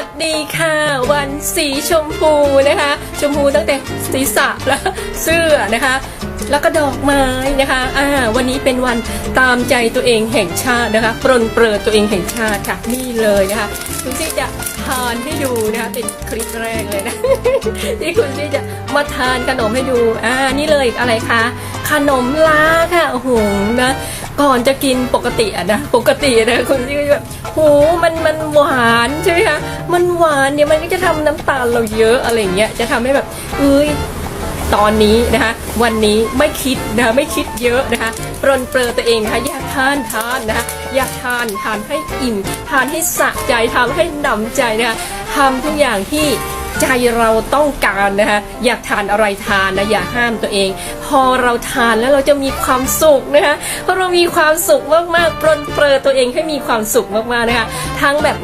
วัสดีค่ะ วันสีชมพูนะคะ ชมพูตั้งแต่ศีรษะและเสื้อนะคะ แล้วก็ดอกไม้นะคะอ่าวันนี้เป็นวันตามใจตัวเองแห่งชาตินะคะปรนเปรอตัวเองแห่งชาติค่ะนี่เลยนะคะคุณซี่จะทานให้ดูนะคะเป็นคลิปแรกเลยนะที่คุณซี่จะมาทานขนมให้ดูอ่านี่เลยอะไรคะขนมลาค่ะโอ้โหนะ ก่อนจะกินปกติอะนะปกตินะคุณที่แบบโหมันมันหวานใช่ไหมคะมันหวานเนี่ยมันก็จะทำน้ำตาลเราเยอะอะไรเงี้ยจะทำให้แบบเอ้ยตอนนี้นะคะวันนี้ไม่คิดนะคะไม่คิดเยอะนะคะปรนเปรอตัวเองนะคะอยากทานทานนะคะอยากทานทานให้อิ่ม ทานให้สะใจทำให้หนำใจนะคะทำทุกอย่างที่ ใจเราต้องการนะคะอยากทานอะไรทานนะอย่าห้ามตัวเอง พอเราทานแล้วเราจะมีความสุขนะคะเพราะเรามีความสุขมากๆปลนเปลือตัวเองให้มีความสุขมากๆนะคะทั้งแบบ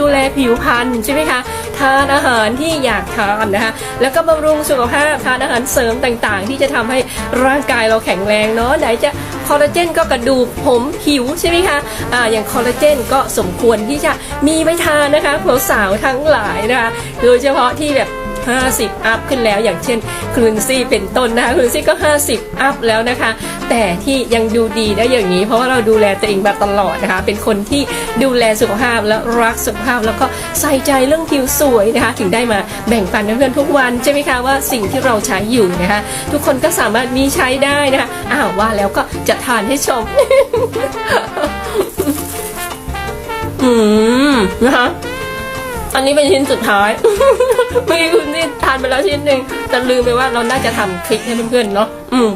ดูแลผิวพรรณใช่ไหมคะ ทานอาหารที่อยากทานนะคะแล้วก็บำรุงสุขภาพทานอาหารเสริมต่างๆ ที่จะทำให้ร่างกายเราแข็งแรงเนาะไหนจะคอลลาเจนก็กระดูกผมผิวใช่ไหมคะอ่าอย่างคอลลาเจนก็สมควรที่จะมีไว้ทานนะคะผัวสาวทั้งหลายนะคะโดยเฉพาะที่แบบ 50 อัพขึ้นแล้ว อย่างเช่นคลุนซี่เป็นต้นนะคะคลุนซี่ก็ 50 อัพแล้วนะคะ แต่ที่ยังดูดีได้อย่างนี้ เพราะว่าเราดูแลตัวเองมาตลอดนะคะ เป็นคนที่ดูแลสุขภาพและรักสุขภาพ แล้วก็ใส่ใจเรื่องผิวสวยนะคะ ถึงได้มาแบ่งปันเพื่อนๆทุกวันใช่ไหมคะว่าสิ่งที่เราใช้อยู่นะคะ ทุกคนก็สามารถมีใช้ได้นะคะอ้าวว่าแล้วก็จะทานให้ชม อืมนะคะอันนี้เป็นชิ้นสุดท้ายเมื่อกี้คุณานไปแล้วชิ้นหนึ่งแต่ลืมไปว่าเราน่าจะทำคลิปให้เพื่อนๆเนาะอืม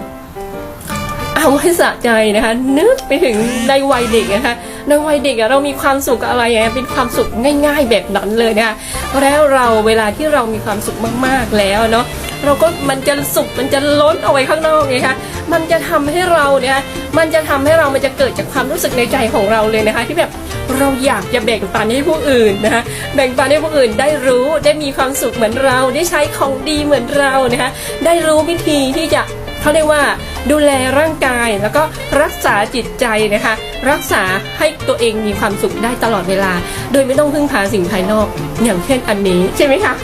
เอาให้สะใจนะคะ นึกไปถึงในวัยเด็กนะคะในวัยเด็กอะเรามีความสุขกับอะไรอะเป็นความสุขง่าย ๆ แบบนั้นเลยนะคะแล้วเราเวลาที่เรามีความสุขมากๆแล้วเนาะเราก็มันจะสุขมันจะล้นเอาไว้ข้างนอกไงคะมันจะทำให้เราเนี่ยมันจะทำให้เรามันจะเกิดจากความรู้สึกในใจของเราเลยนะคะ ที่แบบ เราอยากจะแบ่งปันให้ผู้อื่นนะคะแบ่งปันให้ผู้อื่นได้รู้ได้มีความสุขเหมือนเรา ได้ใช้ของดีเหมือนเรานะคะได้รู้วิธีที่จะเขาเรียกว่าดูแลร่างกายแล้วก็รักษาจิตใจนะคะ รักษาให้ตัวเองมีความสุขได้ตลอดเวลา โดยไม่ต้องพึ่งพาสิ่งภายนอก อย่างเช่นอันนี้ใช่ไหมคะ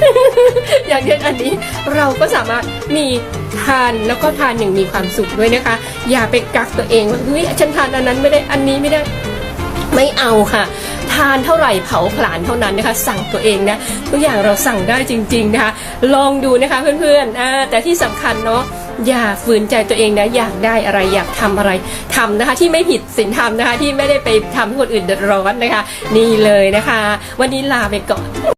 อย่างเช่นอันนี้เราก็สามารถมีทานแล้วก็ทานอย่างมีความสุขด้วยนะคะ อย่าไปกักตัวเองว่าเฮ้ยฉันทานอันนั้นไม่ได้อันนี้ไม่ได้ ไม่เอาค่ะ ทานเท่าไหร่เผาผลาญเท่านั้นนะคะ สั่งตัวเองนะทุกอย่างเราสั่งได้จริงๆนะคะลองดูนะคะเพื่อนๆแต่ที่สำคัญเนาะอย่าฝืนใจตัวเองนะอยากได้อะไรอยากทำอะไรทำนะคะ ที่ไม่ผิดศีลธรรมนะคะ ที่ไม่ได้ไปทำให้คนอื่นเดือดร้อนนะคะ นี่เลยนะคะ วันนี้ลาไปก่อน